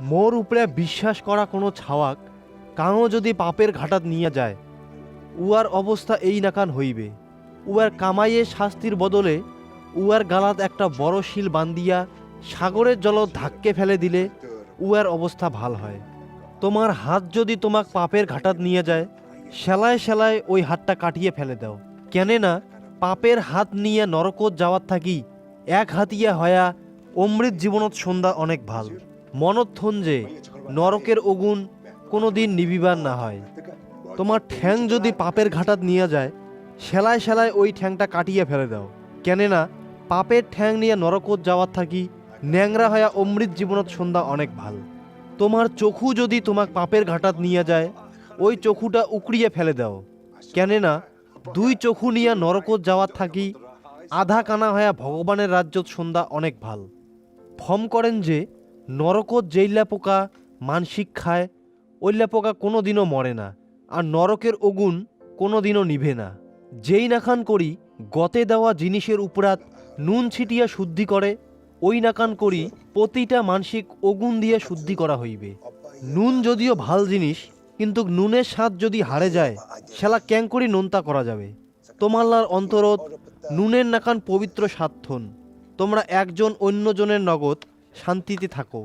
মোর উপরে বিশ্বাস করা কোনো ছাওয়াক কাঙো যদি পাপের ঘাটাত নিয়ে যায়, উয়ার অবস্থা এই নাকান হইবে। উয়ার কামাইয়ে শাস্তির বদলে উয়ার গালাত একটা বড় শিল বান্দিয়া সাগরের জল ধাক্কে ফেলে দিলে উয়ার অবস্থা ভালো হয়। তোমার হাত যদি তোমাক পাপের ঘাটাত নিয়ে যায়, সেলায় সেলায় ওই হাতটা কাটিয়ে ফেলে দাও। কেনে না পাপের হাত নিয়ে নরকত যাওয়ার থাকি এক হাতিয়া হয়া অমৃত জীবনত সন্ধ্যা অনেক ভালো। মনত থন যে নরকের অগুন কোনো দিন নিবিবার না হয়। তোমার ঠ্যাং যদি পাপের ঘাটাত নিয়ে যায় সেলায় সেলায় ওই ঠ্যাংটা কাটিয়ে ফেলে দাও। কেনে না পাপের ঠ্যাং নিয়ে নরকত যাওয়ার থাকি ন্যাংরা হয়া অমৃত জীবনত সন্ধ্যা অনেক ভালো। তোমার চক্ষু যদি তোমাক পাপের ঘাটাত নিয়ে যায়, ওই চক্ষুটা উকড়িয়ে ফেলে দাও। কেনে না দুই চক্ষু নিয়ে নরকত যাওয়ার থাকি আধা কানা হয়া ভগবানের রাজ্যত সন্ধ্যা অনেক ভালো। ফম করেন যে নরকত যেইলা পোকা মানসিক খায় ওইলা পোকা কোনো দিনও মরে না, আর নরকের অগুন কোনো দিনও নিভে না। যেই নাখান করি, গতে দেওয়া জিনিসের উপরাত নুন ছিটিয়া শুদ্ধি করে, ওই নাকান করি প্রতিটা মানসিক অগুন দিয়ে শুদ্ধি করা হইবে। নুন যদিও ভালো জিনিস, কিন্তু নুনের স্বাদ যদি হারে যায় ক্যাং করি নোনতা করা যাবে। তোমাল্লার অন্তরত নুনের নাকান পবিত্র সাধন তোমরা একজন অন্যজনের নগদ শান্তিতে থাকো।